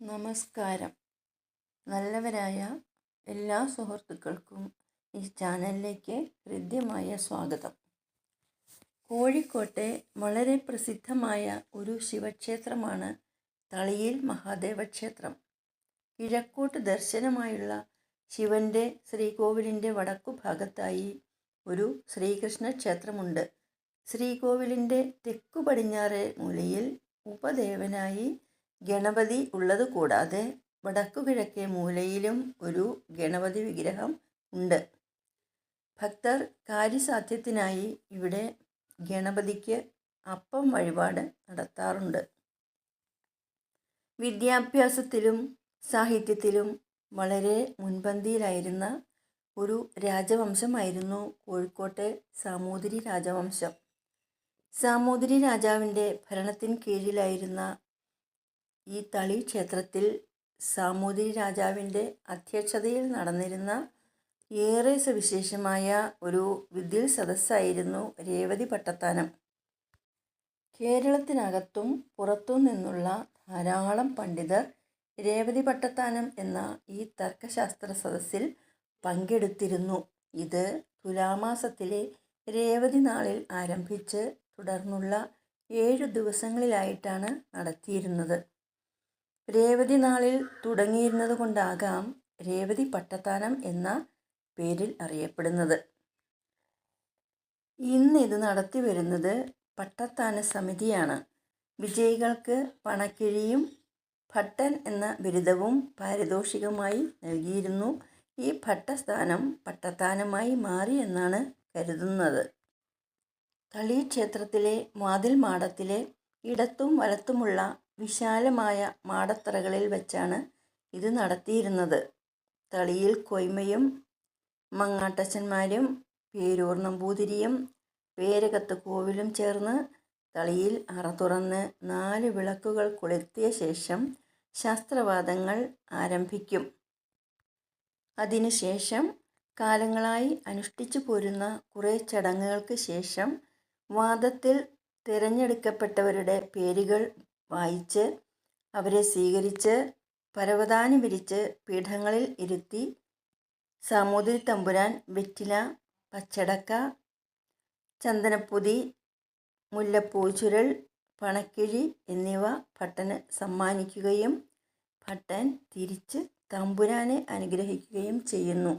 നമസ്കാരം. നല്ലവരായ എല്ലാ സുഹൃത്തുക്കൾക്കും ഈ ചാനലിലേക്ക് ഹൃദ്യമായ സ്വാഗതം. കോഴിക്കോട്ടെ വളരെ പ്രസിദ്ധമായ ഒരു ശിവക്ഷേത്രമാണ് തളിയിൽ മഹാദേവ ക്ഷേത്രം കിഴക്കോട്ട് ദർശനമായുള്ള ശിവന്റെ ശ്രീകോവിലിന്റെ വടക്കു ഭാഗത്തായി ഒരു ശ്രീകൃഷ്ണ ക്ഷേത്രമുണ്ട് ശ്രീകോവിലിന്റെ തെക്കു പടിഞ്ഞാറ് മൂലയിൽ ഉപദേവനായി ഗണപതി ഉള്ളത് കൂടാതെ വടക്കു കിഴക്കേ മൂലയിലും ഒരു ഗണപതി വിഗ്രഹം ഉണ്ട്. ഭക്തർ കാര്യസാധ്യത്തിനായി ഇവിടെ ഗണപതിക്ക് അപ്പം വഴിപാട് നടത്താറുണ്ട്. വിദ്യാഭ്യാസത്തിലും സാഹിത്യത്തിലും വളരെ മുൻപന്തിയിലായിരുന്ന ഒരു രാജവംശമായിരുന്നു കോഴിക്കോട്ടെ സാമൂതിരി രാജവംശം. സാമൂതിരി രാജാവിന്റെ ഭരണത്തിന് കീഴിലായിരുന്ന ഈ തളി ക്ഷേത്രത്തിൽ സാമൂതിരി രാജാവിന്റെ അധ്യക്ഷതയിൽ നടന്നിരുന്ന ഏറെ സവിശേഷമായ ഒരു വിദ്യൽ സദസ്സായിരുന്നു രേവതി പട്ടത്താനം. കേരളത്തിനകത്തും പുറത്തും നിന്നുള്ള ധാരാളം പണ്ഡിതർ രേവതി പട്ടത്താനം എന്ന ഈ തർക്കശാസ്ത്ര സദസ്സിൽ പങ്കെടുത്തിരുന്നു. ഇത് തുലാമാസത്തിലെ രേവതി നാളിൽ ആരംഭിച്ച് തുടർന്നുള്ള ഏഴു ദിവസങ്ങളിലായിട്ടാണ് നടത്തിയിരുന്നത്. രേവതി നാളിൽ തുടങ്ങിയിരുന്നത് കൊണ്ടാകാം രേവതി പട്ടത്താനം എന്ന പേരിൽ അറിയപ്പെടുന്നത്. ഇന്ന് ഇത് നടത്തി വരുന്നത് പട്ടത്താന സമിതിയാണ്. വിജയികൾക്ക് പണക്കിഴിയും ഭട്ടൻ എന്ന ബിരുദവും പാരിതോഷികമായി നൽകിയിരുന്നു. ഈ ഭട്ടസ്ഥാനം പട്ടത്താനമായി മാറി എന്നാണ് കരുതുന്നത്. തളി ക്ഷേത്രത്തിലെ മാതിൽ മാടത്തിലെ ഇടത്തും വലത്തുമുള്ള വിശാലമായ മാടത്തറകളിൽ വെച്ചാണ് ഇത് നടത്തിയിരുന്നത്. തളിയിൽ കൊയ്മയും മങ്ങാട്ടച്ചന്മാരും പേരൂർ നമ്പൂതിരിയും പേരകത്ത് കോവിലും ചേർന്ന് തളിയിൽ അറ തുറന്ന് നാല് വിളക്കുകൾ കൊളുത്തിയ ശേഷം ശാസ്ത്രവാദങ്ങൾ ആരംഭിക്കും. അതിനുശേഷം കാലങ്ങളായി അനുഷ്ഠിച്ചു പോരുന്ന കുറേ ചടങ്ങുകൾക്ക് ശേഷം വാദത്തിൽ തിരഞ്ഞെടുക്കപ്പെട്ടവരുടെ പേരുകൾ വായിച്ച് അവരെ സ്വീകരിച്ച് പരവതാനി വിരിച്ച് പീഠങ്ങളിൽ ഇരുത്തി സാമൂതിരി തമ്പുരാൻ വെറ്റില പച്ചടക്ക ചന്ദനപ്പൊതി മുല്ലപ്പൂ ചുരുൾ പണക്കിഴി എന്നിവ ഭട്ടന് സമ്മാനിക്കുകയും ഭട്ടൻ തിരിച്ച് തമ്പുരാനെ അനുഗ്രഹിക്കുകയും ചെയ്യുന്നു.